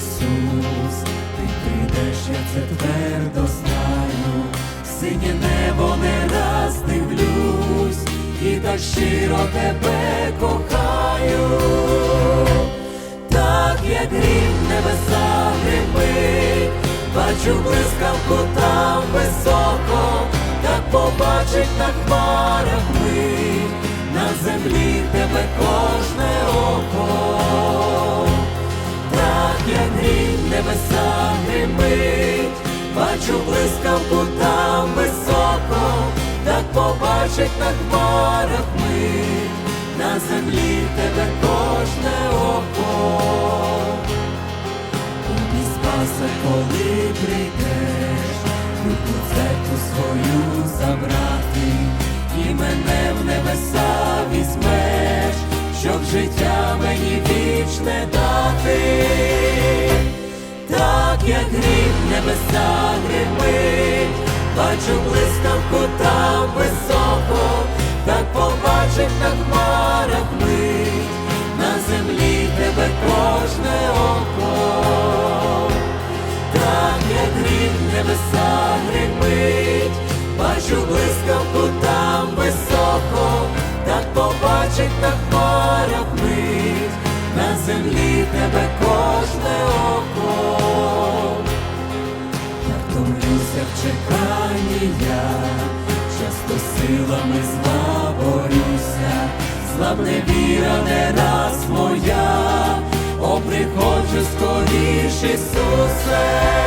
Ісус, ти прийдеш, я це твердо знаю, синє небо не раз дивлюсь, і так щиро тебе кохаю, так як грім небеса гримить, бачу блискавку там високо, так побачить на хмарах мить, на землі тебе кожне око небеса гримить, бачу блискавку там високо, так побачить на хмарах мить, на землі тебе кожне око. Мій спасе, коли прийдеш, руку церкву свою забрати, і мене в небеса візьмеш, щоб життя мені вічне дати, як гріб небеса гримить, бачу блискавку там високо, так побачить на хмарах мить, на землі тебе кожне око. Так як гріб небеса силами зла борюся, слабне віра не раз моя, о приходжу скоріш, Ісусе,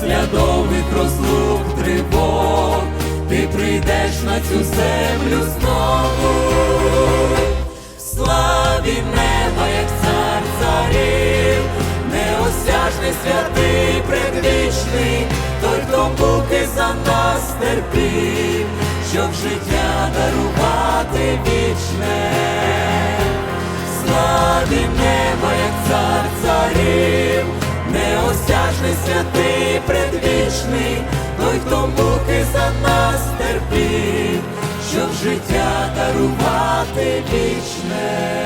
після довгих розлук тривог, ти прийдеш на цю землю знову, славі неба, як цар царів, неосяжний святий предвічний, той, хто муки за нас терпів, щоб життя дарувати вічне життя дарувати вічне.